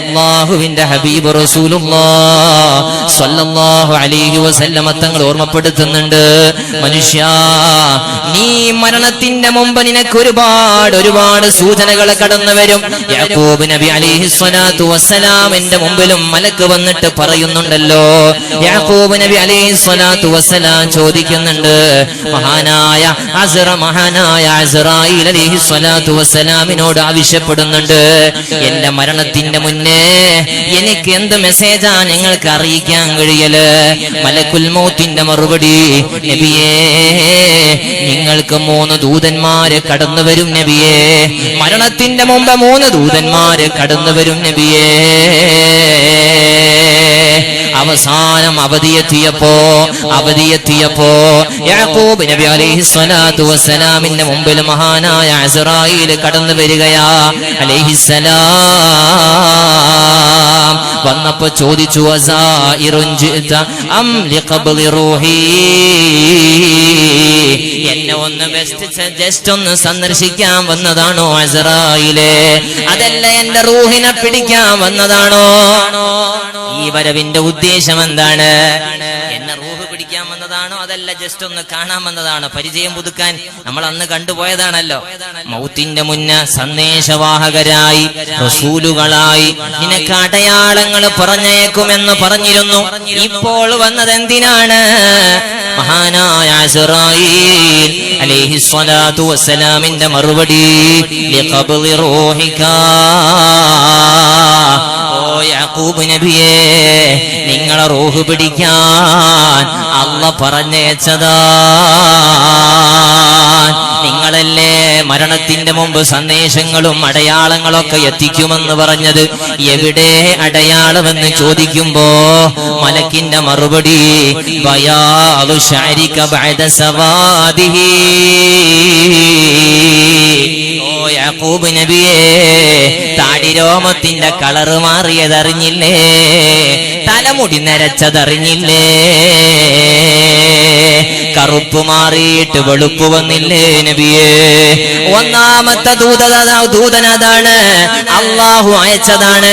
അള്ളാഹുവിന്റെ ഹബീബ് റസൂലുള്ളാഹു അലൈഹി വസല്ലമ തങ്ങൾ ഓർമ്മപ്പെടുത്തുന്നുണ്ട്. മനുഷ്യ നീ മരണത്തിന്റെ മുമ്പ് നിനക്ക് ഒരുപാട് ഒരുപാട് സൂചനകൾ കടന്നു വരും. യാക്കൂബ് നബി അലൈഹി സ്വലാത്തു വസ്സലാമിന്റെ മുമ്പിലും മലക്ക് വന്നിട്ട് പറയുന്നുണ്ടല്ലോ. യാക്കൂബ് നബി അലൈഹി സ്വലാത്തു വസ്സലാം ചോദിക്കുന്നുണ്ട് മഹാനായ അസറ മഹാനായ അസറായി അലൈഹി സ്വലാത്തു വസ്സലാമിനോട് ആവശ്യപ്പെടുന്നുണ്ട്. എന്റെ മരണത്തിന്റെ മുന്നേ എനിക്ക് എന്ത് മെസ്സേജാ നിങ്ങൾക്ക് അറിയിക്കാൻ കഴിയൽ? മലക്കുൽമോത്തിന്റെ മറുപടി നബിയേ നിങ്ങൾക്ക് മൂന്ന് ദൂതന്മാര് കടന്നു വരും നബിയേ. മരണത്തിന്റെ മുമ്പ് മൂന്ന് ദൂതന്മാര് കടന്നു വരും നബിയേ. അവസാനം അവധിയെത്തിയപ്പോ അവധിയെത്തിയപ്പോ യാക്കൂബ് നബി അലൈഹി സ്വലാത്തു വസ്സലാമിന്റെ മുമ്പിൽ മഹാനായ അസറായിൽ കടന്നു വരികയാ. അലൈഹിസ്സലാം വന്നപ്പോ ചോദിച്ചു എന്നെ ഒന്ന് ജസ്റ്റ് ഒന്ന് സന്ദർശിക്കാൻ വന്നതാണോ അസറായിലെ അതല്ല എന്റെ റൂഹിനെ പിടിക്കാൻ വന്നതാണോ? ഈ വരവിന്റെ ഉദ്ദേശം എന്താണ് എന്നെ റൂഹ് പിടിക്കാൻ വന്നതാണോ അതല്ല ജസ്റ്റ് ഒന്ന് കാണാൻ വന്നതാണോ? പരിചയം പുതുക്കാൻ നമ്മൾ അന്ന് കണ്ടുപോയതാണല്ലോ. മൗത്തിന്റെ മുന്ന സന്ദേശവാഹകരായി റസൂലുകളായി നിനക്ക് അടയാളങ്ങൾ പറഞ്ഞേക്കുമെന്ന് പറഞ്ഞിരുന്നു. ഇപ്പോൾ വന്നത് എന്തിനാണ് മഹാനായ അസ്റായീൽ അലൈഹി സ്വലാത്തു വസ്സലാമിന്റെ മറുപടി യാക്കൂബ് നബിയെ നിങ്ങളെ റൂഹ് പിടിക്കാൻ അല്ല പറഞ്ഞയച്ചതാ. നിങ്ങളല്ലേ മരണത്തിന്റെ മുമ്പ് സന്ദേശങ്ങളും അടയാളങ്ങളൊക്കെ എത്തിക്കുമെന്ന് പറഞ്ഞത്? എവിടെ അടയാളമെന്ന് ചോദിക്കുമ്പോ മലക്കിന്റെ മറുപടി സവാദിഹി. ഓ യാക്കൂബ് നബിയേ താടിരോമത്തിന്റെ കളറ് മാറിയതറിഞ്ഞില്ലേ? തലമുടി നരച്ചതറിഞ്ഞില്ലേ? കറുപ്പ് മാറിയിട്ട് വെളുപ്പ് വന്നില്ലേ നബിയേ? ഒന്നാമത്തെ ദൂത ദൂതനതാണ്. അള്ളാഹു അയച്ചതാണ്.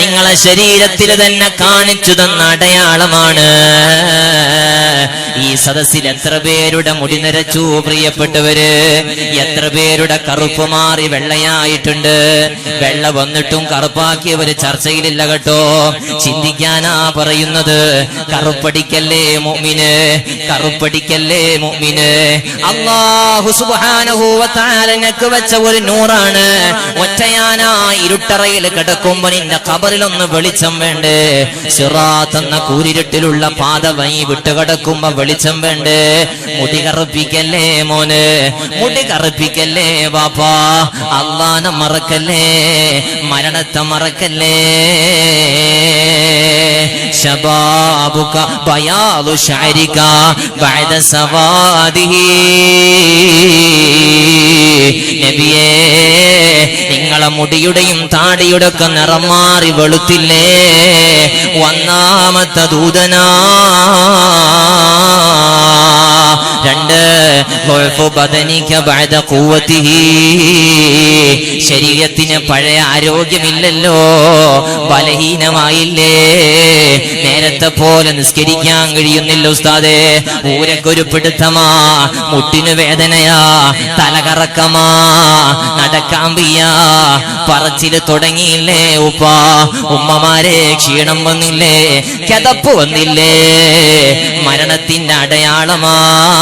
നിങ്ങളെ ശരീരത്തിൽ തന്നെ കാണിച്ചു തന്ന അടയാളമാണ്. ഈ സദസ്സിൽ എത്ര പേരുടെ മുടി നിരച്ചു പ്രിയപ്പെട്ടവര്? എത്ര പേരുടെ കറുപ്പ് മാറി വെള്ളയായിട്ടുണ്ട്? വെള്ള വന്നിട്ടും കറുപ്പാക്കിയവര് ചർച്ചയിലില്ല കേട്ടോ. ചിന്തിക്കാനാ പറയുന്നത്. കറുപ്പടിക്കല്ലേ മുഅ്മിന്? കറുപ്പടിക്കല്ലേ തആല നക്ക് വെച്ച ഒരു നൂറാണ്. ഒറ്റയാനാ ഇരുട്ടറയിൽ കിടക്കുമ്പോ നിന്റെ കബറിലൊന്ന് വെളിച്ചം വേണ്ടേ? സിറാത്ത് എന്ന കൂരിരുട്ടിലുള്ള പാത വൈ വിട്ട് കിടക്കുമ്പോ വെളിച്ചം വേണ്ടേ? മുടി കറുപ്പിക്കല്ലേ മോന്? മുടി കറുപ്പിക്കല്ലേ ബാപ്പാ? അള്ളാനെ മറക്കല്ലേ? മരണത്തെ മറക്കല്ലേ? ശബാബുക ബയാലു സവാദിഹി. നബിയേ നിങ്ങളെ മുടിയുടെയും താടിയുടെ ഒക്കെ നിറം മാറി വെളുത്തില്ലേ? ഒന്നാമത്തെ ദൂതനാ. രണ്ട്. ശരീരത്തിന് പഴയ ആരോഗ്യമില്ലല്ലോ. ബലഹീനമായില്ലേ. നേരത്തെ പോലെ നിസ്കരിക്കാൻ കഴിയുന്നില്ല ഉസ്താദേ. ഊരക്കൊരു പിടുത്തമാ. മുട്ടിനു വേദനയാ. തലകറക്കമാ നടക്കാൻ വയ്യ. പറച്ചിൽ തുടങ്ങിയില്ലേ ഉപ്പ. ഉമ്മമാരെ ക്ഷീണം വന്നില്ലേ. കഥപ്പ് വന്നില്ലേ. മരണത്തിന്റെ അടയാളമാ.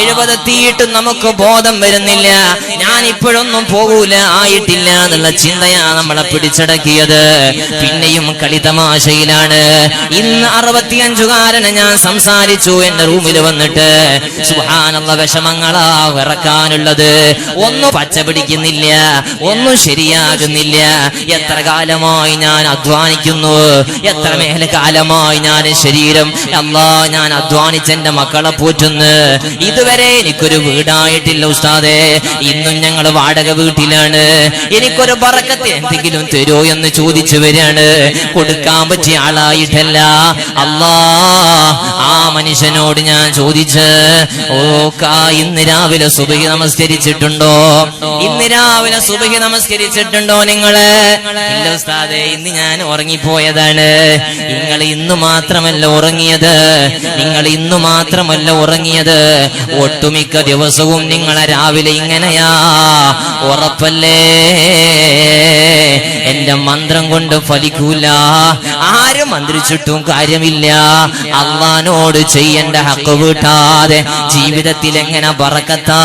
എഴുപതെത്തിയിട്ടും നമുക്ക് ബോധം വരുന്നില്ല. ഞാൻ ഇപ്പോഴൊന്നും പോകൂല ആയിട്ടില്ല എന്നുള്ള ചിന്തയാ നമ്മളെ പിടിച്ചടക്കിയത്. പിന്നെയും കളിതമാശയിലാണ്. ഇന്ന് അറുപത്തിയഞ്ചുകാരന് ഞാൻ സംസാരിച്ചു എന്റെ റൂമിൽ വന്നിട്ട്. സുഹാനുള്ള വിഷമങ്ങളാ ഇറക്കാനുള്ളത് ഒന്നും പച്ച പിടിക്കുന്നില്ല ഒന്നും ശരിയാകുന്നില്ല. എത്ര കാലമായി ഞാൻ അധ്വാനിക്കുന്നു എത്ര മേല കാലമായി ഞാൻ ശരീരം അല്ലാ ഞാൻ അധ്വാനിച്ച എന്റെ മക്കളെ പോറ്റുന്നു. ഇതുവരെ എനിക്കൊരു വീടായിട്ടില്ല ഉസ്താദേ. ഇന്നും ഞങ്ങൾ വാടക വീട്ടിലാണ്. എനിക്കൊരു പറക്കത്ത് എന്തെങ്കിലും തരുമോ എന്ന് ചോദിച്ചു വരികയാണ്. കൊടുക്കാൻ പറ്റിയ ആളായിട്ടല്ല. ആ മനുഷ്യനോട് ഞാൻ ചോദിച്ച് ഓ കാ ഇന്ന് രാവിലെ സുബഹി നമസ്കരിച്ചിട്ടുണ്ടോ? ഇന്ന് രാവിലെ സുബഹി നമസ്കരിച്ചിട്ടുണ്ടോ നിങ്ങൾ? ഇല്ല ഉസ്താദേ ഇന്ന് ഞാൻ ഉറങ്ങിപ്പോയതാണ്. നിങ്ങൾ ഇന്ന് മാത്രമല്ല ഉറങ്ങിയത്. നിങ്ങൾ ഇന്ന് മാത്രമല്ല ഉറങ്ങിയത്. ഒട്ടുമിക്ക ദിവസവും നിങ്ങളെ രാവിലെ ഇങ്ങനെയാ. ഉറപ്പല്ലേ? എന്റെ മന്ത്രം കൊണ്ട് ഫലിക്കൂല. ആരും മന്ത്രിച്ചിട്ടും കാര്യമില്ല. അള്ളഹാനോട് ചെയ്യേണ്ട ഹക്ക് വീട്ടാതെ ജീവിതത്തിൽ എങ്ങനെ പറക്കത്താ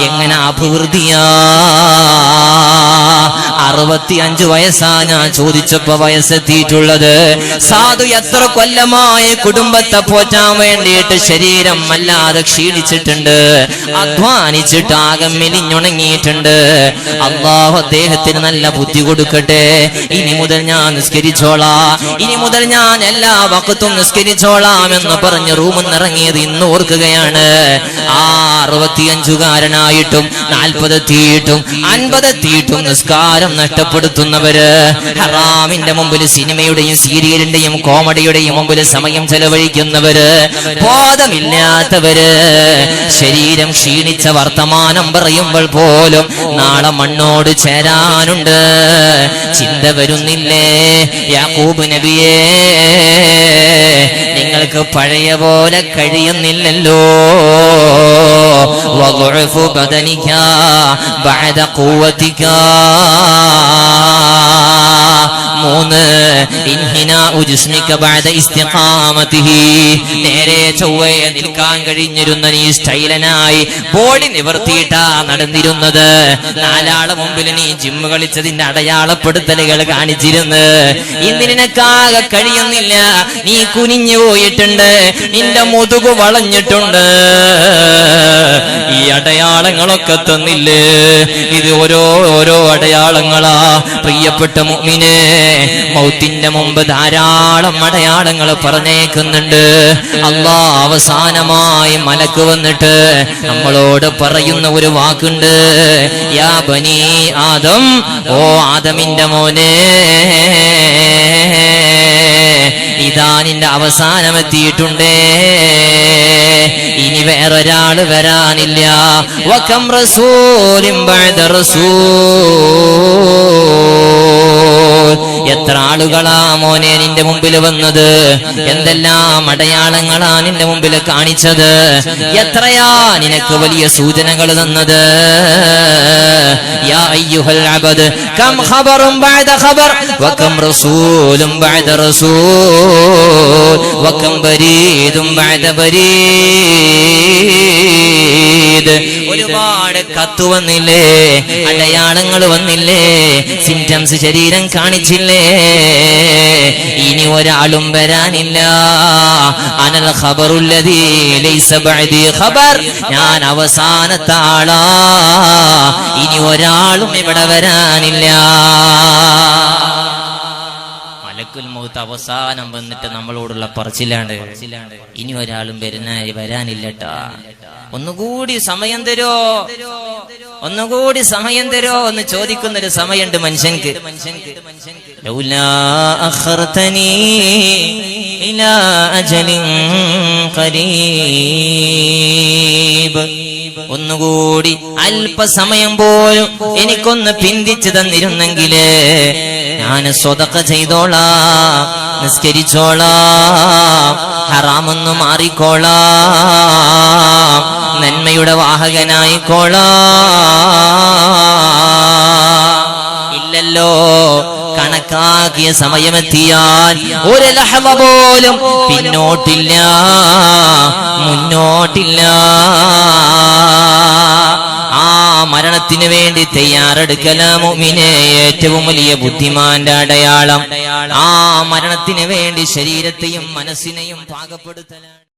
എങ്ങനെ അഭിവൃദ്ധിയാ? അറുപത്തി അഞ്ചു വയസ്സാ ഞാൻ ചോദിച്ചപ്പോ വയസ്സെത്തിയിട്ടുള്ളത്. സാധു എത്ര കൊല്ലമായ കുടുംബത്തെ പോറ്റാൻ വേണ്ടിയിട്ട് ശരീരം വല്ലാതെ ക്ഷീണിച്ചിട്ടുണ്ട് അധ്വാനിച്ചിട്ട് ആകം മെലിഞ്ഞുണങ്ങിയിട്ടുണ്ട്. അള്ളാഹു അദ്ദേഹത്തിന് നല്ല ബുദ്ധി കൊടുക്കട്ടെ. ഇനി മുതൽ ഞാൻ നിസ്കരിച്ചോളാം. ഇനി മുതൽ ഞാൻ എല്ലാ വക്കത്തും നിസ്കരിച്ചോളാം എന്ന് പറഞ്ഞ് റൂമിൽ നിറങ്ങിയത് ഇന്ന് ഓർക്കുകയാണ്. ആ അറുപത്തിയഞ്ചുകാരനായിട്ടും നാൽപ്പതെത്തിയിട്ടും അൻപതെത്തിയിട്ടും നിസ്കാരം നഷ്ടപ്പെടുത്തുന്നവര് ഹറാമിന്റെ മുമ്പിൽ സിനിമയുടെയും സീരിയലിന്റെയും കോമഡിയുടെയും മുമ്പിൽ സമയം ചെലവഴിക്കുന്നവര് ബോധമില്ലാത്തവര്. ശരീരം ക്ഷീണിച്ച വർത്തമാനം പറയുമ്പോൾ പോലും നാളെ മണ്ണോട് ചേരാനുണ്ട്. ചിന്ത വരുന്നില്ലേ? യാക്കൂബ് നബിയേ നിങ്ങൾക്ക് പഴയ പോലെ കഴിയുന്നില്ലല്ലോ. വകുഴഫ് ബദനിക്ക കൂവത്തിക്ക മൂന്ന്. നേരെ ചൊവ്വയെ നിൽക്കാൻ കഴിഞ്ഞിരുന്ന നീ സ്റ്റൈലനായി ബോഡി നിവർത്തിയിട്ടാ നടന്നിരുന്നത്. നാലാളെ മുമ്പിൽ നീ ജിമ്മ് കളിച്ചതിന്റെ അടയാളപ്പെടുത്തലുകൾ കാണിച്ചിരുന്ന്. ഇന്ന് നിനക്കാകെ കഴിയുന്നില്ല. നീ കുനിഞ്ഞു പോയിട്ടുണ്ട്. നിന്റെ മുതുകു വളഞ്ഞിട്ടുണ്ട്. ഈ അടയാളങ്ങളൊക്കെ തന്നില്ലേ? ഇത് ഓരോ ഓരോ അടയാളങ്ങളാ പ്രിയപ്പെട്ട മുഅ്മിനെ. മൗത്തിന്റെ മുമ്പ് ധാരാളം അടയാളങ്ങൾ പറഞ്ഞേക്കുന്നുണ്ട്. അള്ളാ അവസാനമായി മലക്ക് വന്നിട്ട് നമ്മളോട് പറയുന്ന ഒരു വാക്കുണ്ട്. യാ ബനി ആദം ഓ ആദമിന്റെ മോനെ ഇതാ നിന്റെ അവസാനം എത്തിയിട്ടുണ്ടേ ഇനി വേറൊരാൾ വരാനില്ല. വക്കം റസൂലിം എത്ര ആളുകളാ മോനെ നിന്റെ മുമ്പിൽ വന്നത്? എന്തെല്ലാം അടയാളങ്ങളാ നിന്റെ മുമ്പിൽ കാണിച്ചത്? എത്രയാ നിനക്ക് വലിയ സൂചനകൾ തന്നത്? യാ പരീതും ബരീദ് ഒരുപാട് കത്തു വന്നില്ലേ? അടയാളങ്ങൾ വന്നില്ലേ? സിംറ്റംസ് ശരീരം കാണിച്ചില്ലേ? ഇനി ഒരാളും വരാനില്ല. അനൽ ഖബർ. ഞാൻ അവസാനത്തെ ആളാ. ഇനി ഒരാളും ഇവിടെ വരാനില്ല. മലക്കുൽ മൗത്ത് അവസാനം വന്നിട്ട് നമ്മളോടുള്ള പറച്ചിലാണ് ഇനി ഒരാളും വരുന്ന വരാനില്ലട്ടാ. ഒന്നുകൂടി സമയം തരോ? ഒന്നുകൂടി സമയം തരോ? എന്ന് ചോദിക്കുന്ന ഒരു സമയമുണ്ട് മനുഷ്യൻക്ക്. മനുഷ്യൻക്ക് ഖരീബ്. ഒന്നുകൂടി അല്പസമയം പോലും എനിക്കൊന്ന് പിന്തിച്ചു തന്നിരുന്നെങ്കിൽ ഞാൻ സ്വതക്ക ചെയ്തോളാം. നിസ്കരിച്ചോളാം. ഹറാമൊന്നു മാറിക്കോളാം. നന്മയുടെ വാഹകനായിക്കോളാം. ഇല്ലല്ലോ കണക്കാക്കിയ സമയമെത്തിയാൽ ഒരു ലഹവ പോലും പിന്നോട്ടില്ല മുന്നോട്ടില്ല. മരണത്തിന് വേണ്ടി തയ്യാറെടുക്കല മുഅ്മിനെ. ഏറ്റവും വലിയ ബുദ്ധിമാന്റെ അടയാളം. ആ മരണത്തിന് വേണ്ടി ശരീരത്തെയും മനസ്സിനെയും പാകപ്പെടുത്തലാണ്.